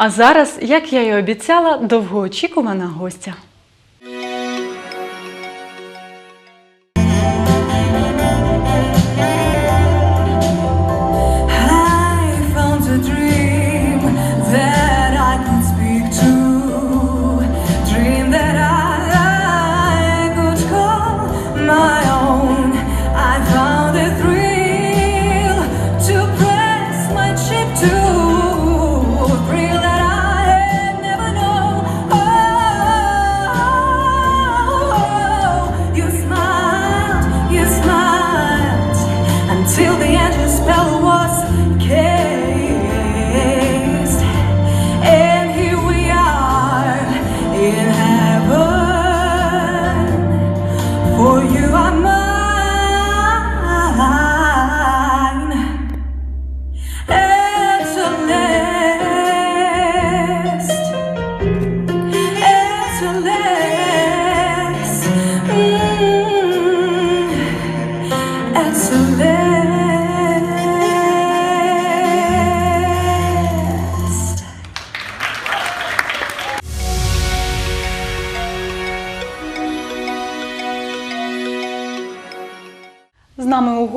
А зараз, як я й обіцяла, довгоочікувана гостя.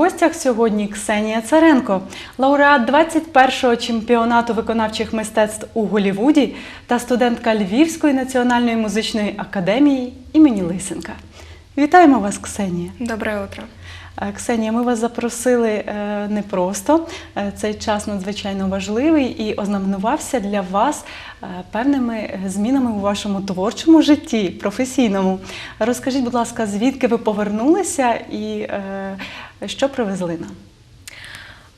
Гостях сьогодні Ксенія Царенко, лауреат 21-го чемпіонату виконавчих мистецтв у Голівуді та студентка Львівської національної музичної академії імені Лисенка. Вітаємо вас, Ксенія. Доброе утро. Е, Ксенія, ми вас запросили е, не просто. Е, Цей час надзвичайно важливий і ознаменувався для вас певними змінами у вашому творчому житті, професійному. Розкажіть, будь ласка, звідки ви повернулися і е, що привезли нам?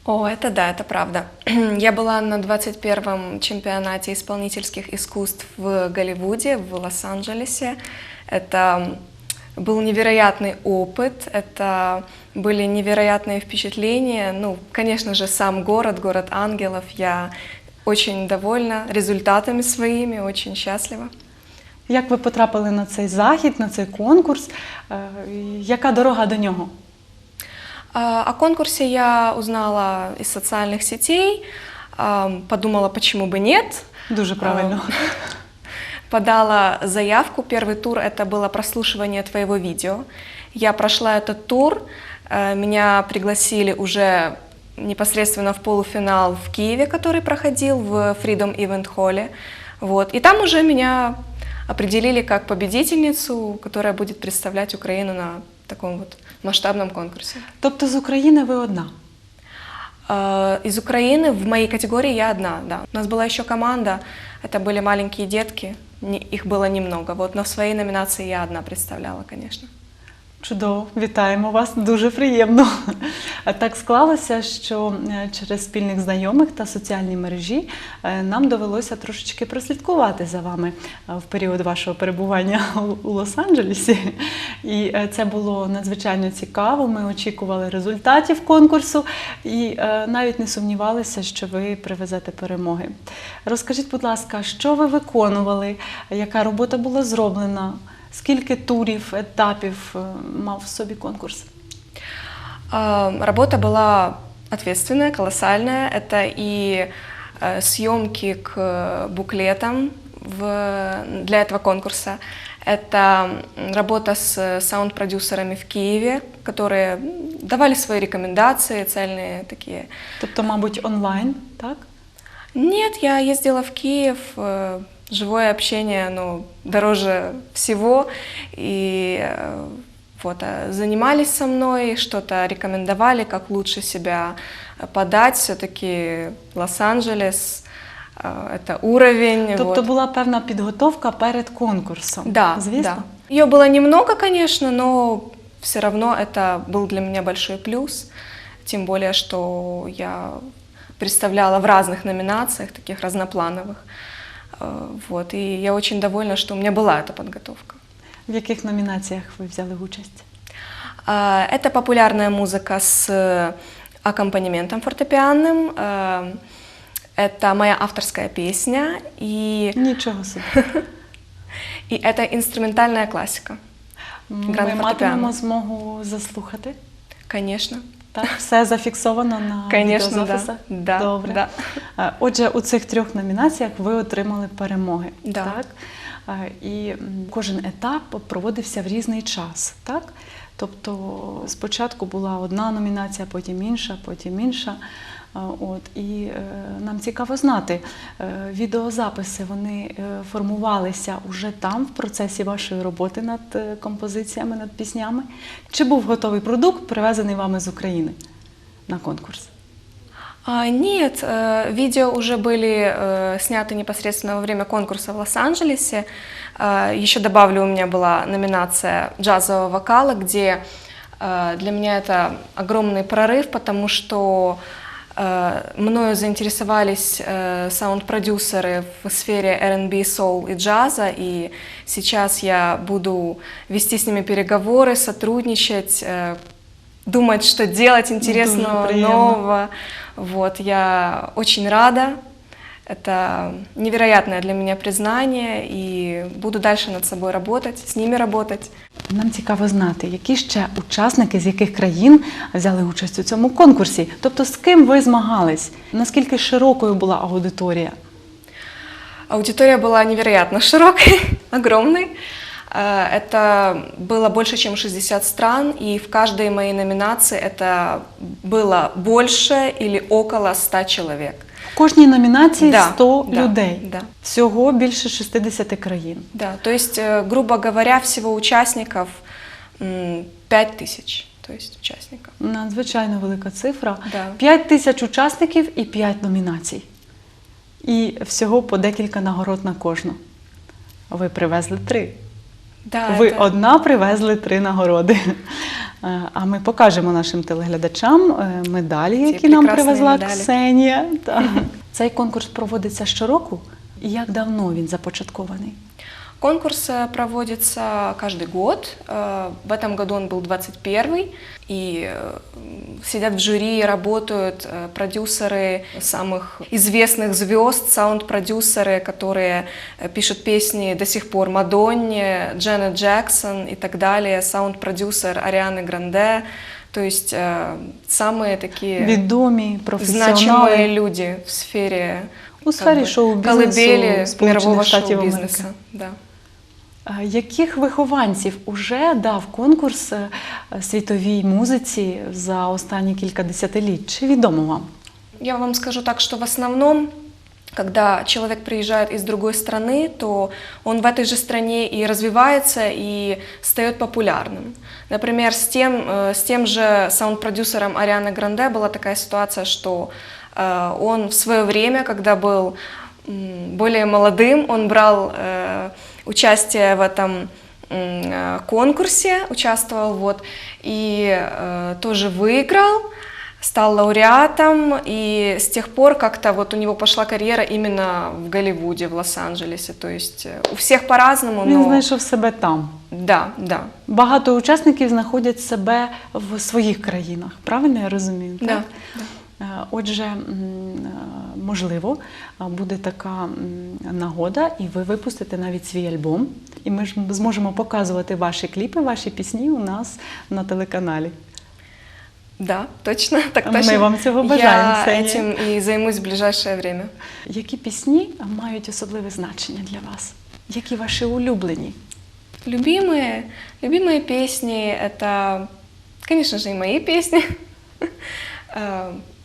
О, это да, это правда. Я была на 21-м чемпионате исполнительских искусств в Голливуде, в Лос-Анджелесе. Это был невероятный опыт, это были невероятные впечатления. Ну, конечно же, сам город, город ангелов. Я очень довольна результатами своими, очень счастлива. Як ви потрапили на цей захід, на цей конкурс? Е, і Яка дорога до нього? А, О конкурсе я узнала из социальных сетей, а, подумала, почему бы нет. Дуже правильно. подала заявку. Первый тур это было прослушивание твоего видео. Я прошла этот тур, э, меня пригласили уже непосредственно в полуфинал в Киеве, который проходил в Freedom Event Hall. Вот. И там уже меня определили как победительницу, которая будет представлять Украину на таком вот масштабном конкурсе. Тобто з України ви одна. Э, Из Украины в моей категории я одна, да. У нас была еще команда, это были маленькие детки, не- их было немного. Вот, но в своей номинации я одна представляла, конечно. Чудово, вітаємо вас, дуже приємно. Так склалося, що е, через спільних знайомих та соціальні мережі е, нам довелося трошечки прослідкувати за вами е, в період вашого перебування у- Лос-Анджелесі. І це було надзвичайно цікаво. Ми очікували результатів конкурсу і навіть не сумнівалися, що ви привезете перемоги. Розкажіть, будь ласка, що ви виконували, яка робота була зроблена? Скільки турів, етапів е, мав в собі конкурс? А, Работа была ответственная, колоссальная. Это и э, съемки к э, буклетам в- для этого конкурса. Это м, работа с э, саунд-продюсерами в Киеве, которые м, давали свои рекомендации, цельные такие Тобто, мабуть, онлайн, так? Нет, я ездила в Киев. э, Живое общение, ну, дороже всего. И э, вот, э, занимались со мной, что-то рекомендовали, как лучше себя э, подать. Все-таки Лос-Анджелес э, это уровень. Тобто вот. була певна підготовка перед конкурсом. Да, звісно. да. Ее было немного, конечно, но все равно это был для меня большой плюс. Тем более, что я представляла в разных номинациях, таких разноплановых. Э, Вот, и я очень довольна, что у меня была эта подготовка. В яких номінаціях ви взяли участь? А, Это популярная музыка с э, аккомпанементом фортепианным. Э, Это моя авторская песня, и, Нічого собі. и это инструментальная классика. Ми Гранд матимемо фортепіано. змогу заслухати. Конечно. Так, все зафіксовано на Конечно, да. Да, Добре. да. Е, Отже, у цих трьох номінаціях ви отримали перемоги. Да. Так? Е, І кожен етап проводився в різний час. Так? Тобто спочатку була одна номінація, потім інша, потім інша. Е, От, і е, нам цікаво знати, е, відеозаписи вони е, формувалися уже там, в процесі вашої роботи над е, композиціями, над піснями. Чи був готовий продукт, привезений вами з України на конкурс? А, Нет, э, видео уже были э, сняты непосредственно во время конкурса в Лос-Анджелесе. А, Еще добавлю, у меня была номинация джазового вокала, где э, для меня это огромный прорыв, потому что э, мною заинтересовались э, саунд-продюсеры в сфере R&B, соул и джаза, и сейчас я буду вести с ними переговоры, сотрудничать, э, думать, что делать интересного, приятно. нового. Вот, я очень рада. Это невероятное для меня признание, и буду дальше над собой работать, с ними работать. Нам цікаво знати, які ще учасники з яких країн взяли участь у цьому конкурсі. Тобто, з ким ви змагались? Наскільки широкою була аудиторія? Аудитория была невероятно широкой, огромной. Э, Это было больше, чем 60 стран, и в каждой моей номинации это было больше или около 100 человек. В кожній номінації Да, 100 да, людей. да. Всього більше 60 країн. Да, то есть, э, грубо говоря, всего участников 5 тысяч, то есть участников. Надзвичайно велика цифра. Да. 5 тисяч учасників і 5 номінацій. І всього по декілька нагород на кожну. Ви привезли три. Да, Ви это- одна привезли три нагороди. Е, А ми покажемо нашим телеглядачам е, медалі, Ці які нам привезла медалі. Ксенія. Так. Цей конкурс проводиться щороку. Як давно він започаткований? Конкурс э, проводится каждый год. Э, В этом году он был 21 и э, сидят в жюри, работают э, продюсеры самых известных звезд, саунд-продюсеры, которые э, пишут песни до сих пор Мадонне, Дженнет Джексон и так далее, саунд-продюсер Арианы Гранде. То есть э, самые такие Відомі значимые професіонали люди в сфере У как сфері бы, шоу-бізнесу колыбели Сполучених мирового Штатів шоу-бизнеса. Америки. Да. А Яких вихованців уже дав конкурс е, світовій музиці за останні кілька десятиліть? Чи відомо вам? Я вам скажу так, что в основном, когда человек приезжает из другой страны, то он в этой же стране и развивается, и стает популярным. Например, с тем, э, с тем же саунд-продюсером Арианы Гранде была такая ситуация, что э, он в свое время, когда был м, более молодым, он брал э, участие в этом м, э, конкурсе, участвовал вот, и э, тоже выиграл, стал лауреатом, и с тех пор как-то вот у него пошла карьера именно в Голливуде, в Лос-Анджелесе. То есть э, у всех по-разному, Він но знайшов себе там. да, да, Багато учасників знаходять себе в своїх країнах. Правильно я розумію? да, так? да. Е, Отже, м, е, можливо, е, буде така м, нагода, і ви випустите навіть свій альбом, і ми ж зможемо показувати ваші кліпи, ваші пісні у нас на телеканалі. Да, точно, так Ми точно. вам цього бажаємо, Я Ксенія. этим и займусь в ближайшее время. Які пісні мають особливе значення для вас? Які ваші улюблені? Любимые, любимые песни — это, конечно же, и мои песни.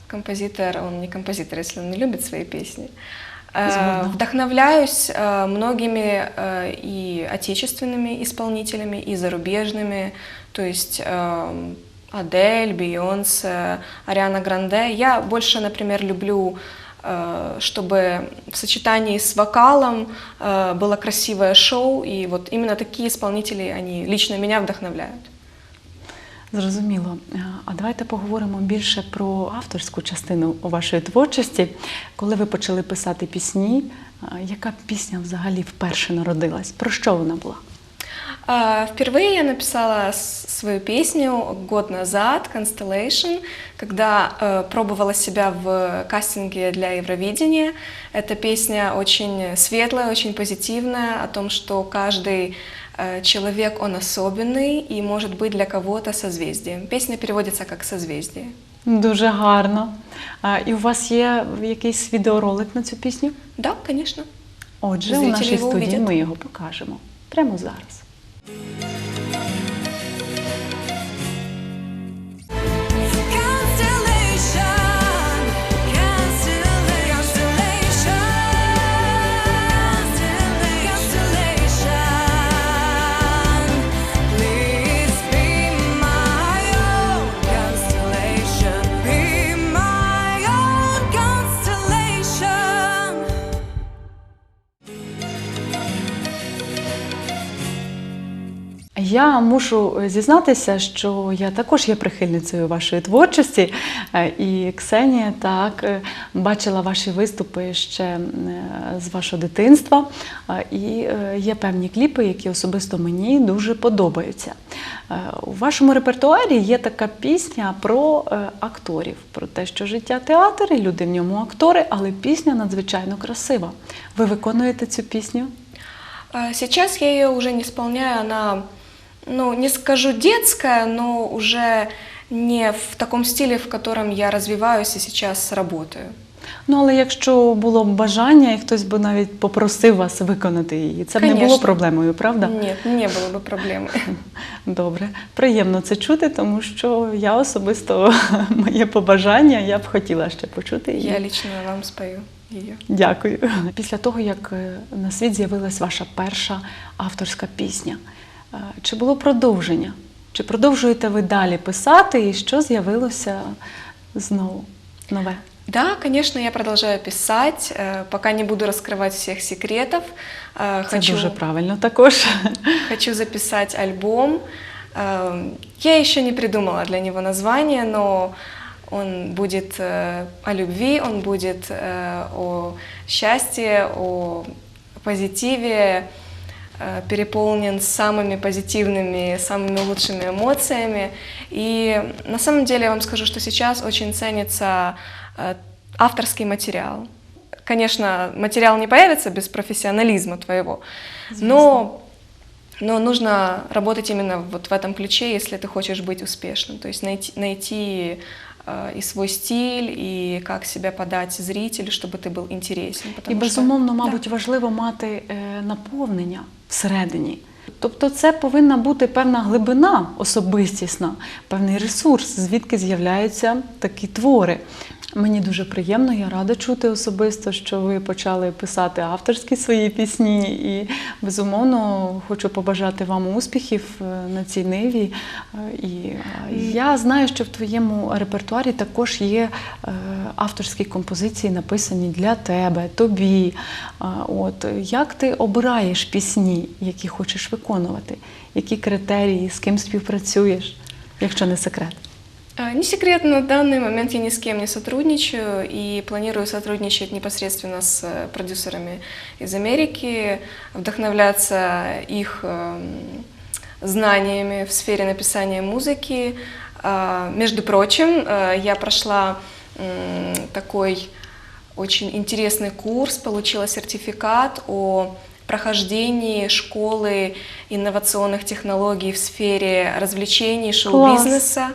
Композитор, он не композитор, если он не любит свои песни. Э, Згодна. Вдохновляюсь э, многими э, и отечественными исполнителями, и зарубежными, то есть эм, Адель, Бейонсе, Ариана Гранде. Я больше, например, люблю чтобы в сочетании с вокалом было красивое шоу, и вот именно такие исполнители, они лично меня вдохновляют. Зрозуміло. Е, А давайте поговоримо більше про авторську частину вашої творчості. Коли ви почали писати пісні, е, яка пісня взагалі вперше народилась? Про що вона була? А, Впервые я написала с- свою песню год назад, Constellation, когда э, пробовала себя в кастинге для Евровидения. Эта песня очень светлая, очень позитивная, о том, что каждый э, человек, он особенный и может быть для кого-то созвездием. Песня переводится как «созвездие». Дуже гарно. А, І у вас є якийсь відеоролик на цю пісню? Да, конечно. Отже, у Зрителі нашій його студії увидять. ми його покажемо прямо зараз. Я мушу зізнатися, що я також є прихильницею вашої творчості, Е, і Ксенія так е, бачила ваші виступи ще е, з вашого дитинства. Е, І е, є певні кліпи, які особисто мені дуже подобаються. Е, У вашому репертуарі є така пісня про е, акторів, про те, що життя театр, і люди в ньому актори, але пісня надзвичайно красива. Ви виконуєте цю пісню? Сейчас я ее уже не исполняю, она, ну, не скажу детская, но уже не в таком стиле, в котором я развиваюсь и сейчас работаю. Ну, але якщо було б бажання, і хтось би навіть попросив вас виконати її, це б не було Конечно. проблемою, правда? Нет, не было бы проблемы. Добре, приємно це чути, тому що я особисто моє побажання, я б хотіла ще почути її. Я лично вам спою ее. Дякую. Після того, як е, на світ з'явилась ваша перша авторська пісня, е, чи було продовження? Чи продовжуєте ви далі писати, і що з'явилося знову нове? Да, конечно, я продолжаю писать, э, пока не буду раскрывать всех секретов. Э, Це Хочу, дуже правильно також. хочу записать альбом. Э, Я еще не придумала для него название, но он будет э, о любви, он будет э, о счастье, о позитиве, э, переполнен самыми позитивными, самыми лучшими эмоциями. И на самом деле я вам скажу, что сейчас очень ценится э, авторский материал. Конечно, материал не появится без профессионализма твоего, но, но нужно работать именно вот в этом ключе, если ты хочешь быть успешным. То есть найти, найти э, и свой стиль, и как себя подать зрителю, чтобы ты был интересен. І потому что- безумовно, Да. мабуть, важливо мати е, наповнення всередині. Тобто, це повинна бути певна глибина особистісна, певний ресурс, звідки з'являються такі твори. Мені дуже приємно, я рада чути особисто, що ви почали писати авторські свої пісні. І безумовно хочу побажати вам успіхів е, на цій ниві. Е, І е, я знаю, що в твоєму репертуарі також є авторські композиції, написані для тебе, тобі. От як ти обираєш пісні, які хочеш виконувати? Які критерії, з ким співпрацюєш, якщо не секрет? А, Не секрет, на данный момент я ни с кем не сотрудничаю и планирую сотрудничать непосредственно с э, продюсерами из Америки, вдохновляться их эм, знаниями в сфере написания музыки. А, Между прочим, э, я прошла м, такой очень интересный курс, получила сертификат о прохождении школы инновационных технологий в сфере развлечений, шоу-бизнеса.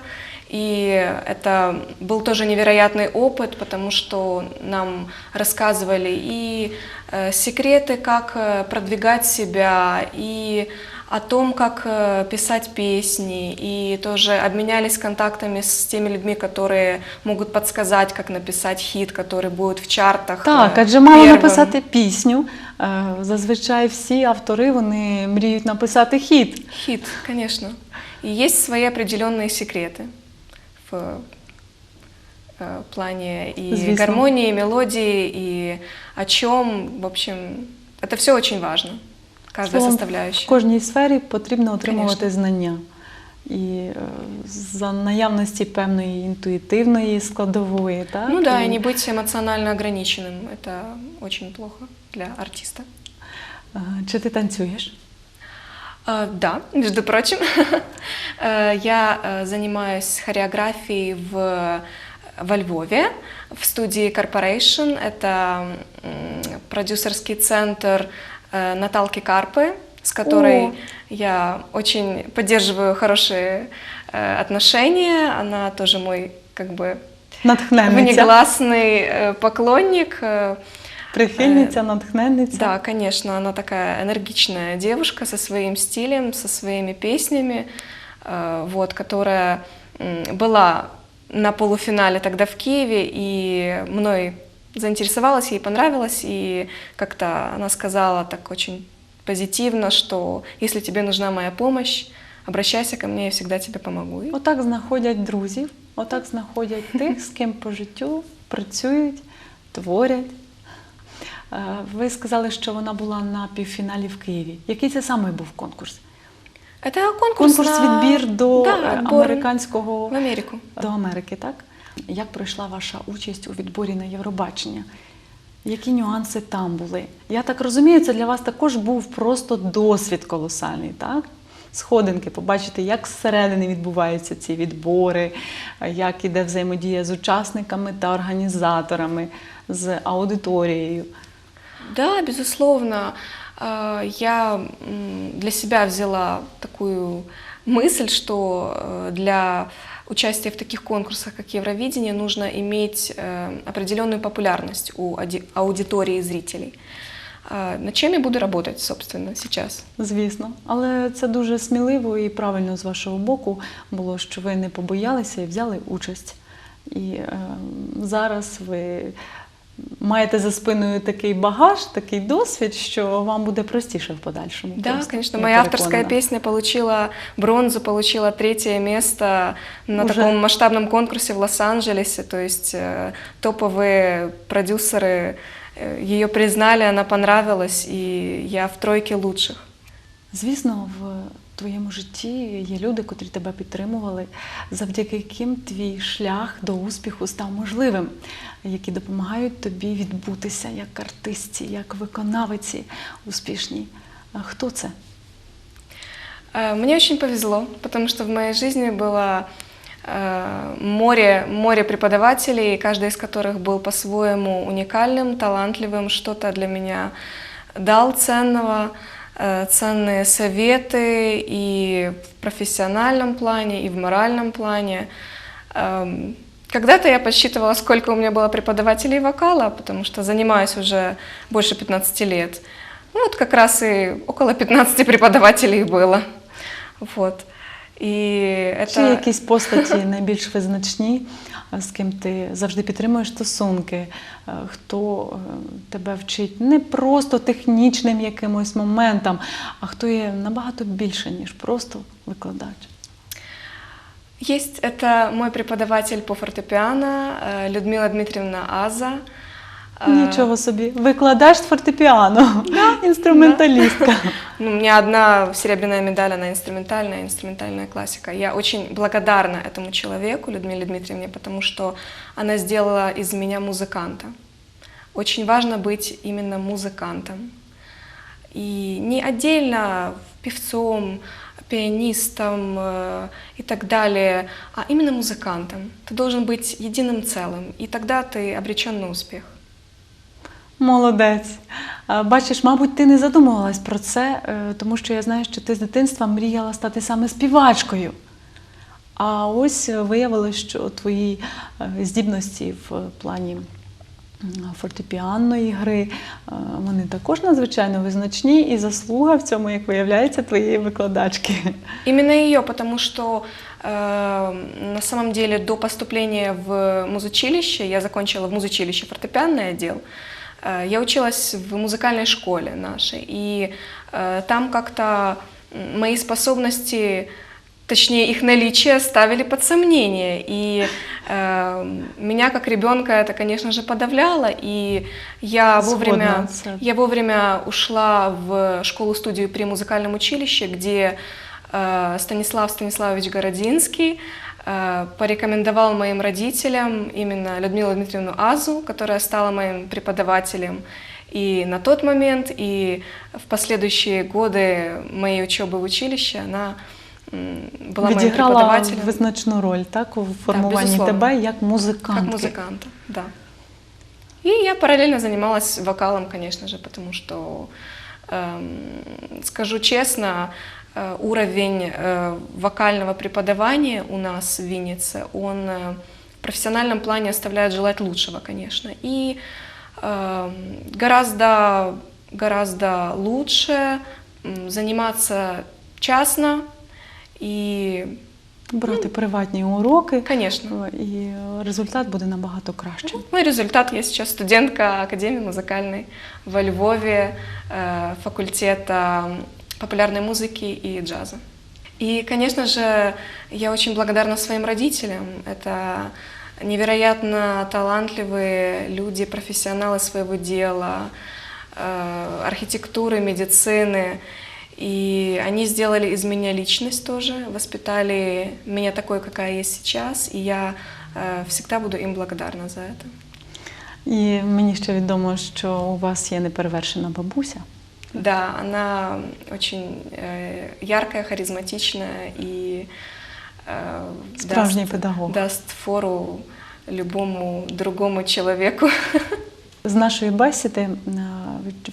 И это был тоже невероятный опыт, потому что нам рассказывали и э, секреты, как э, продвигать себя, и о том, как э, писать песни, и тоже обменялись контактами с теми людьми, которые могут подсказать, как написать хит, который будет в чартах. Так, э, адже мало первым. написати пісню. Е, Зазвичай всі автори вони мріють написати хіт. Хит, конечно. И есть свои определенные секреты в э, плане и Звездно. гармонии, и мелодии, и о чем, в общем, это все очень важно. Каждая Словом, В составляющая. кожній сфері потрібно отримувати Конечно. знання. І е, за наявності певної інтуїтивної складової, так? Ну да, і- и не быть эмоционально ограниченным. Это очень плохо для артиста. Е, Чи ти танцюєш? А, Да, между прочим, Э, я э, занимаюсь хореографией в, во Львове в студии Corporation. Это м, продюсерский центр э, Наталки Карпы. с которой О. я очень поддерживаю хорошие э, отношения. Она тоже мой как бы Натхненниця. внегласный э, поклонник. э, Прихильниця, натхненниця. Да, конечно, она такая энергичная девушка со своим стилем, со своими песнями, э, вот, которая м, была на полуфинале тогда в Киеве, и мной заинтересовалась, ей понравилось, и как-то она сказала так очень позитивно, что если тебе нужна моя помощь, обращайся ко мне, я всегда тебе помогу. Отак знаходять друзів, отак знаходять тих, з ким по життю працюють, творять. Е, Ви сказали, що вона була на півфіналі в Києві. Який це саме був конкурс? Это конкурс, Конкурс на- відбір до Да, американського в Америку. до Америки, так? Як пройшла ваша участь у відборі на Євробачення? Які нюанси там були? Я так розумію, це для вас також був просто досвід колосальний, так? Сходинки, побачити, як зсередини відбуваються ці відбори, як іде взаємодія з учасниками та організаторами, з аудиторією. Да, безусловно. Э, Я м, для себя взяла такую мысль, что э, для участия в таких конкурсах, как Евровидение, нужно иметь э, определенную популярность у ауди- аудитории зрителей. Над чем я буду работать, собственно, сейчас? Звісно, але це дуже сміливо і правильно з вашого боку було, що ви не побоялися і взяли участь. І е, зараз ви маєте за спиною такий багаж, такий досвід, що вам буде простіше в подальшому. Да, просто, конечно. я Моя авторская переконана. песня получила бронзу, получила третье место на Уже. таком масштабном конкурсе в Лос-Анджелесе. То есть э, топовые продюсеры э, ее признали, она понравилась, и я в тройке лучших. Звісно, в твоєму житті є люди, котрі тебе підтримували, завдяки яким твій шлях до успіху став можливим, які допомагають тобі відбутися як артистці, як виконавиці успішній. А Хто це? Э, Мне очень повезло, потому что в моей жизни было э, море, море преподавателей, каждый из которых был по-своему уникальным, талантливым, что-то для меня дал ценного, э, ценные советы и в профессиональном плане, и в моральном плане. Эм, Когда-то я подсчитывала, сколько у меня было преподавателей вокала, потому что занимаюсь уже больше 15 лет. Ну, вот как раз и около 15 преподавателей было. Вот. И Чи это... якісь постаті найбільш визначні, а, з ким ти завжди підтримуєш стосунки, хто е, тебе вчить не просто технічним якимось моментам, а хто є набагато більше, ніж просто викладач. Есть это мой преподаватель по фортепиано Людмила Дмитриевна Аза. Э, Нічого собі, викладач з фортепіано, інструменталістка. Ну, у меня одна серебряная медаль, она инструментальная, инструментальная классика. Я очень благодарна этому человеку, Людмиле Дмитриевне, потому что она сделала из меня музыканта. Очень важно быть именно музыкантом. И не отдельно певцом, пианистом э, и так далее, а именно музыкантом. Ты должен быть единым целым, и тогда ты обречен на успех. Молодець. А, Бачиш, мабуть, ти не задумувалась про це, е, тому що я знаю, що ти з дитинства мріяла стати саме співачкою. А ось е, виявилось, що твої е, здібності в плані м, фортепіанної гри, е, вони також надзвичайно визначні, і заслуга в цьому, як виявляється, твоєї викладачки. Именно ее, потому что э, на самом деле до поступления в музучилище, я закончила в музучилище фортепианный отдел, э, я училась в музыкальной школе нашей, и э, там как-то м, мои способности, точнее их наличие ставили под сомнение, и э, меня как ребенка это, конечно же, подавляло, и я вовремя, Сходно це. я вовремя ушла в школу-студию при музыкальном училище, где э, Станислав Станиславович Городинский э, порекомендовал моим родителям именно Людмилу Дмитриевну Азу, которая стала моим преподавателем. И на тот момент, и в последующие годы моей учебы в училище она м, была моим Відіграла преподавателем визначну роль так, у формуванні безусловно. тебе як музикантки. как музыканта. Да. И я параллельно занималась вокалом, конечно же, потому что Эм, Скажу честно, э, уровень э, вокального преподавания у нас в Виннице, он э, в профессиональном плане оставляет желать лучшего, конечно. И эм, гораздо, гораздо лучше м, заниматься частно и, Брати приватні уроки, конечно, е, і е, результат буде набагато кращим. Ну и результат. Я сейчас студентка Академии музыкальной во Львове, э, факультета популярной музыки и джаза. И, конечно же, я очень благодарна своим родителям. Это невероятно талантливые люди, профессионалы своего дела, э, архитектуры, медицины. И они сделали из меня личность тоже, воспитали меня такой, какая я есть сейчас, и я э, всегда буду им благодарна за это. І мені ще відомо, що у вас є неперевершена бабуся. Да, она очень э, яркая, харизматичная и э, Справжній даст, педагог. даст фору любому другому человеку. З нашої бесіди е,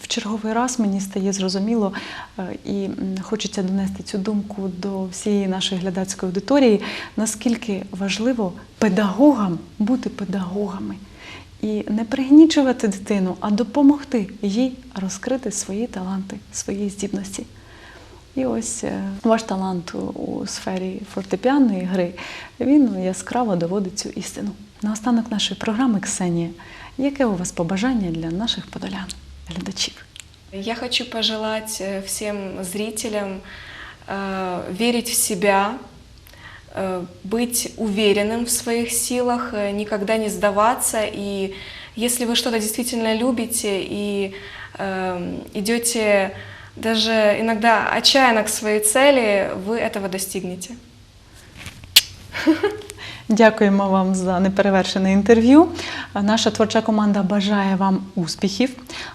в черговий раз мені стає зрозуміло е, і хочеться донести цю думку до всієї нашої глядацької аудиторії, наскільки важливо педагогам бути педагогами і не пригнічувати дитину, а допомогти їй розкрити свої таланти, свої здібності. І ось е, ваш талант у- у сфері фортепіаної гри він яскраво доводить цю істину. Наостанок нашої програми Ксенія. Яке у вас побажання для наших подолян, глядачів? Я хочу пожелать э, всем зрителям э, верить в себя, э, быть уверенным в своих силах, э, никогда не сдаваться. И если вы что-то действительно любите и э, идете даже иногда отчаянно к своей цели, вы этого достигнете. Дякуємо вам за неперевершене інтерв'ю. Наша творча команда бажає вам успіхів,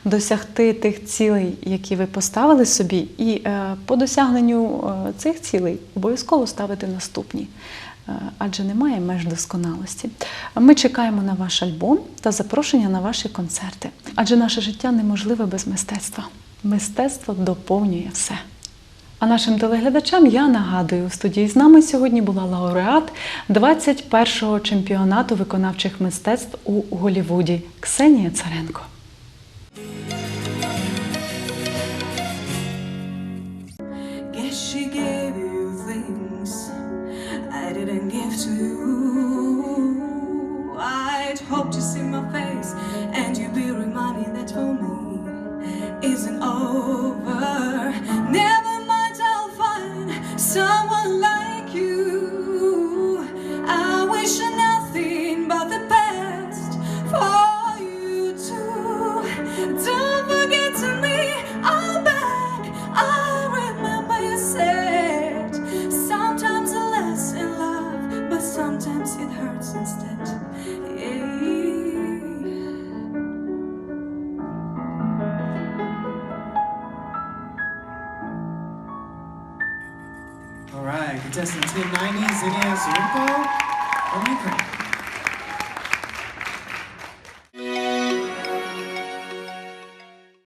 досягти тих цілей, які ви поставили собі, і е, по досягненню е, цих цілей обов'язково ставити наступні. Е, Адже немає меж досконалості. Ми чекаємо на ваш альбом та запрошення на ваші концерти. Адже наше життя неможливе без мистецтва. Мистецтво доповнює все. А нашим телеглядачам я нагадую, у студії з нами сьогодні була лауреат 21-го чемпіонату виконавчих мистецтв у Голівуді Ксенія Царенко. Guess